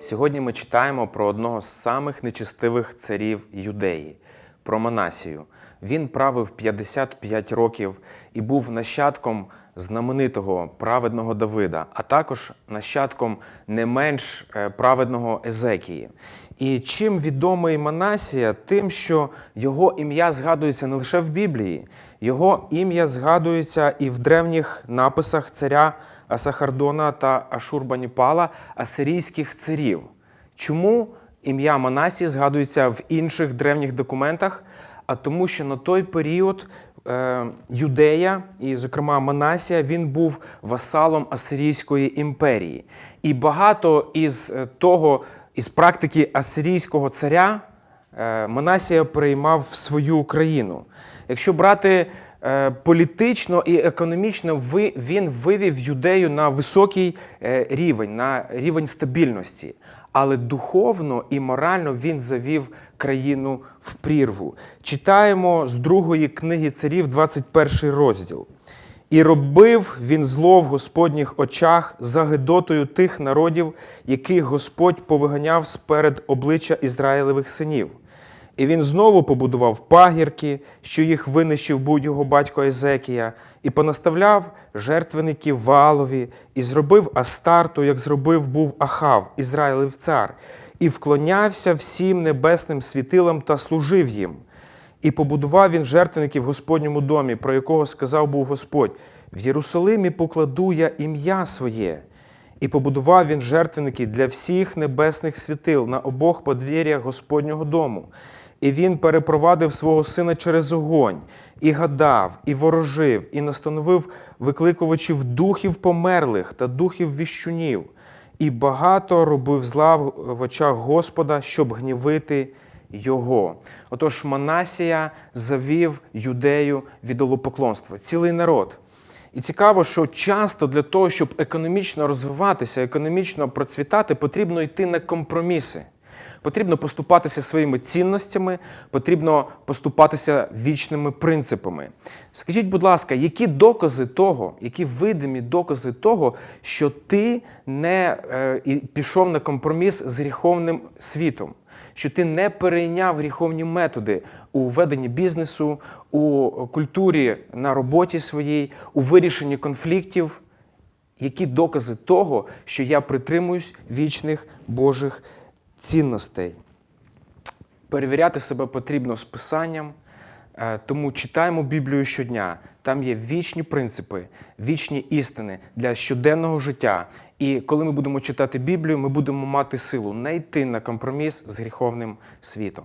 Сьогодні ми читаємо про одного з самих нечестивих царів Юдеї, про Манасію. Він правив 55 років і був нащадком знаменитого праведного Давида, а також нащадком не менш е, праведного Езекії. І чим відомий Манасія? Тим, що його ім'я згадується не лише в Біблії, його ім'я згадується і в древніх написах царя Асахардона та Ашурбаніпала, асирійських царів. Чому ім'я Манасії згадується в інших древніх документах? А тому, що на той період е, Юдея, і, зокрема, Манасія, він був васалом Асирійської імперії. І багато із е, того, із практики асирійського царя е, Манасія приймав в свою країну. Якщо брати політично і економічно, він вивів юдею на високий е, рівень, на рівень стабільності. Але духовно і морально він завів країну в прірву. Читаємо з другої книги царів, 21 розділ. І робив він зло в Господніх очах за гидотою тих народів, яких Господь повиганяв сперед обличчя Ізраїлевих синів. І він знову побудував пагірки, що їх винищив будь його батько Езекія, і понаставляв жертвеників Ваалові, і зробив Астарту, як зробив був Ахав, Ізраїлев цар, і вклонявся всім небесним світилам та служив їм. І побудував він жертвеників в Господньому домі, про якого сказав був Господь: в Єрусалимі покладу я ім'я своє. І побудував він жертвенники для всіх небесних світил на обох подвір'ях Господнього дому. І він перепровадив свого сина через огонь, і гадав, і ворожив, і настановив викликувачів духів померлих та духів віщунів, і багато робив зла в очах Господа, щоб гнівити його. Отож, Манасія завів юдею в ідолопоклонство, цілий народ. І цікаво, що часто для того, щоб економічно розвиватися, економічно процвітати, потрібно йти на компроміси. Потрібно поступатися своїми цінностями, потрібно поступатися вічними принципами. Скажіть, будь ласка, які докази того, які видимі докази того, що ти не е, пішов на компроміс з гріховним світом? що ти не перейняв гріховні методи у веденні бізнесу, у культурі на роботі своїй, у вирішенні конфліктів. Які докази того, що я притримуюсь вічних Божих цінностей? Перевіряти себе потрібно з писанням, е, тому читаємо Біблію щодня. Там є вічні принципи, вічні істини для щоденного життя. І коли ми будемо читати Біблію, ми будемо мати силу не йти на компроміс з гріховним світом.